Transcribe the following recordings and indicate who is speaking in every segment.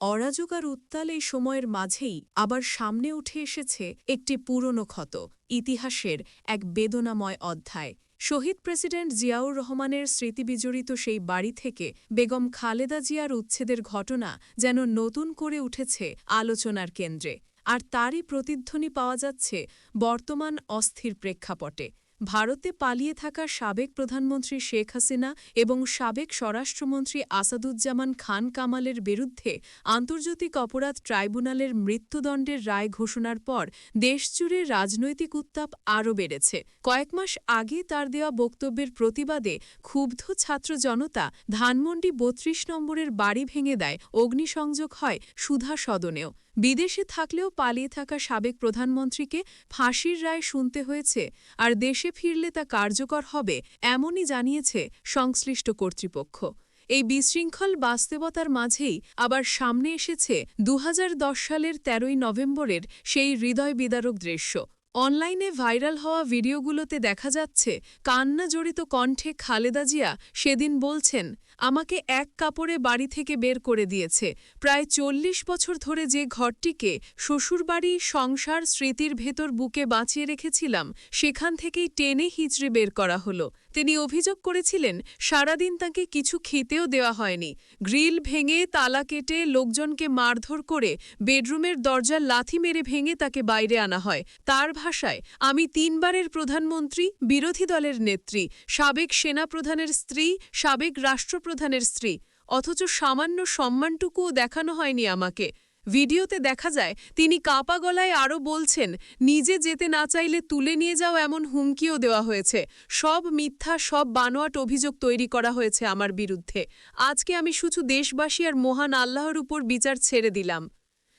Speaker 1: অরাজক আর উত্তাল এই সময়ের মাঝেই আবার সামনে উঠে এসেছে একটি পুরনো ক্ষত, ইতিহাসের এক বেদনাময় অধ্যায়। শহীদ প্রেসিডেন্ট জিয়াউর রহমানের স্মৃতিবিজড়িত সেই বাড়ি থেকে বেগম খালেদা জিয়ার উচ্ছেদের ঘটনা যেন নতুন করে উঠেছে আলোচনার কেন্দ্রে। আর তারই প্রতিধ্বনি পাওয়া যাচ্ছে বর্তমান অস্থির প্রেক্ষাপটে। ভারতে পালিয়ে থাকা সাবেক প্রধানমন্ত্রী শেখ হাসিনা এবং সাবেক স্বরাষ্ট্রমন্ত্রী আসাদুজ্জামান খান কামালের বিরুদ্ধে আন্তর্জাতিক অপরাধ ট্রাইব্যুনালের মৃত্যুদণ্ডের রায় ঘোষণার পর দেশজুড়ে রাজনৈতিক উত্তাপ আরও বেড়েছে। কয়েক মাস আগে তার দেওয়া বক্তব্যের প্রতিবাদে ক্ষুব্ধ ছাত্র জনতা ধানমন্ডি বত্রিশ নম্বরের বাড়ি ভেঙে দেয়, অগ্নিসংযোগ হয় সুধা সদনেও। বিদেশে থাকলেও পালিয়ে থাকা সাবেক প্রধানমন্ত্রীকে ফাঁসির রায় শুনতে হয়েছে আর দেশে ফিরলে তা কার্যকর হবে এমনই জানিয়েছে সংশ্লিষ্ট কর্তৃপক্ষ। এই বিশৃঙ্খল বাস্তবতার মাঝেই আবার সামনে এসেছে দু হাজার দশ সালের তেরোই নভেম্বরের সেই হৃদয় বিদারক দৃশ্য। অনলাইনে ভাইরাল হওয়া ভিডিওগুলোতে দেখা যাচ্ছে, কান্না জড়িত কণ্ঠে খালেদা জিয়া সেদিন বলছেন আমাকে এক কাপড়ে বাড়ি থেকে বের করে দিয়েছে। প্রায় চল্লিশ বছর ধরে যে ঘরটিকে শ্বশুরবাড়ি, সংসার, স্মৃতির ভেতর বুকে বাঁচিয়ে রেখেছিলাম, সেখান থেকেই টেনে হিচড়ে বের করা হলো। তিনি অভিযোগ করেছিলেন, সারাদিন তাকে কিছু খেতেও দেওয়া হয়নি। গ্রিল ভেঙে তালা কেটে লোকজনকে মারধর করে বেডরুমের দরজা লাথি মেরে ভেঙে তাকে বাইরে আনা হয়। তার ভাষায়, আমি তিনবারের প্রধানমন্ত্রী, বিরোধী দলের নেত্রী, সাবেক সেনাপ্রধানের স্ত্রী, সাবেক রাষ্ট্রপ্রধানের স্ত্রী, অথচ সামান্য সম্মানটুকুও দেখানো হয়নি আমাকে। ভিডিওতে দেখা যায়, তিনি কাপা গলায় আরও বলছেন, নিজে যেতে না চাইলে তুলে নিয়ে যাও এমন হুমকিও দেওয়া হয়েছে। সব মিথ্যা, সব বানোয়াট অভিযোগ তৈরি করা হয়েছে আমার বিরুদ্ধে। আজকে আমি শুধু দেশবাসী আর মহান আল্লাহর উপর বিচার ছেড়ে দিলাম।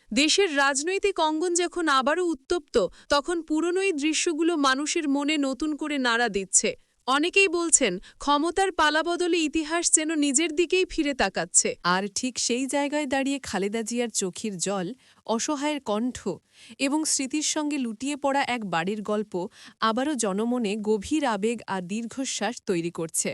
Speaker 1: দেশের রাজনৈতিক অঙ্গন যখন আবারও উত্তপ্ত, তখন পুরনোই দৃশ্যগুলো মানুষের মনে নতুন করে নাড়া দিচ্ছে। অনেকেই বলছেন, ক্ষমতার পালাবদলে ইতিহাস যেন নিজের দিকেই ফিরে তাকাচ্ছে।
Speaker 2: আর ঠিক সেই জায়গায় দাঁড়িয়ে খালেদা জিয়ার চোখের জল, অসহায়ের কণ্ঠ এবং স্মৃতির সঙ্গে লুটিয়ে পড়া এক বাড়ির গল্প আবারও জনমনে গভীর আবেগ আর দীর্ঘশ্বাস তৈরি করছে।